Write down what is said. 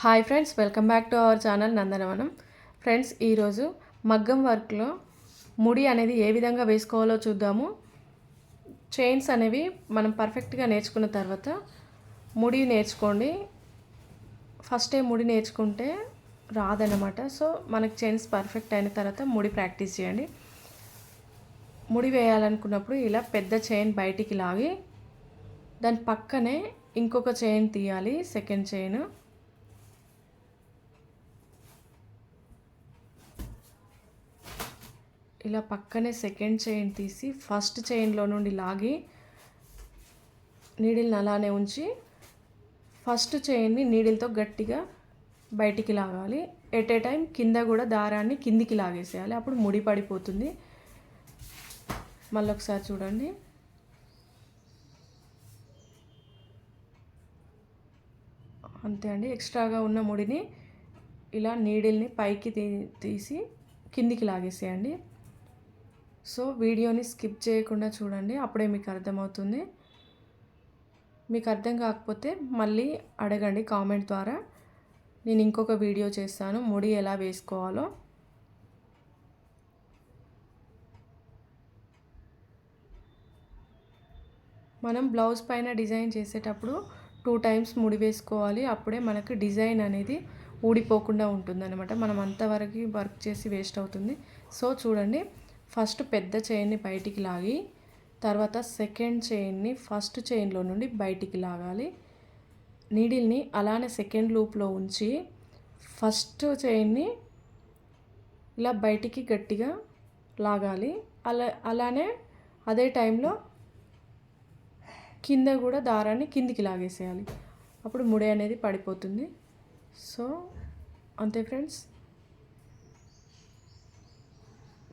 Hi friends welcome back to our channel Nandanavanam friends ఈరోజు మగ్గం వర్క్లో ముడి అనేది ఏ విధంగా వేసుకోవాలో చూద్దాము. చైన్స్ అనేవి మనం పర్ఫెక్ట్గా నేర్చుకున్న తర్వాత ముడి నేర్చుకోండి. ఫస్టే ముడి నేర్చుకుంటే రాదనమాట సో మనకు చైన్స్ పర్ఫెక్ట్ అయిన తర్వాత ముడి ప్రాక్టీస్ చేయండి. ముడి వేయాలనుకున్నప్పుడు ఇలా పెద్ద చైన్ బయటికి లాగి దాని పక్కనే ఇంకొక చైన్ తీయాలి సెకండ్ చైన్ ఇలా పక్కనే సెకండ్ చైన్ తీసి ఫస్ట్ చైన్లో నుండి లాగి నీడిల్ని అలానే ఉంచి ఫస్ట్ చైన్ని నీడిల్తో గట్టిగా బయటికి లాగాలి. ఎట్ ఏ టైం కింద కూడా దారాన్ని కిందికి లాగేసేయాలి. అప్పుడు ముడి పడిపోతుంది. మళ్ళొకసారి చూడండి. అంతే అండి. ఎక్స్ట్రాగా ఉన్న ముడిని ఇలా నీడిల్ని పైకి తీ తీసి కిందికి లాగేసేయండి. సో వీడియోని స్కిప్ చేయకుండా చూడండి అప్పుడే మీకు అర్థమవుతుంది. మీకు అర్థం కాకపోతే మళ్ళీ అడగండి కామెంట్ ద్వారా. నేను ఇంకొక వీడియో చేస్తాను ముడి ఎలా వేసుకోవాలో. మనం బ్లౌజ్ పైన డిజైన్ చేసేటప్పుడు టూ టైమ్స్ ముడి వేసుకోవాలి అప్పుడే మనకు డిజైన్ అనేది ఊడిపోకుండా ఉంటుందన్నమాట. మనం అంతవరకు వర్క్ చేసి వేస్ట్ అవుతుంది. సో చూడండి ఫస్ట్ పెద్ద చైన్ని బయటికి లాగి తర్వాత సెకండ్ చైన్ని ఫస్ట్ చైన్లో నుండి బయటికి లాగాలి. నీడిల్ని అలానే సెకండ్ లూప్లో ఉంచి ఫస్ట్ చైన్ని ఇలా బయటికి గట్టిగా లాగాలి. అలా అలానే అదే టైంలో కింద కూడా దారాన్ని కిందికి లాగేసేయాలి. అప్పుడు ముడి అనేది పడిపోతుంది. సో అంతే friends.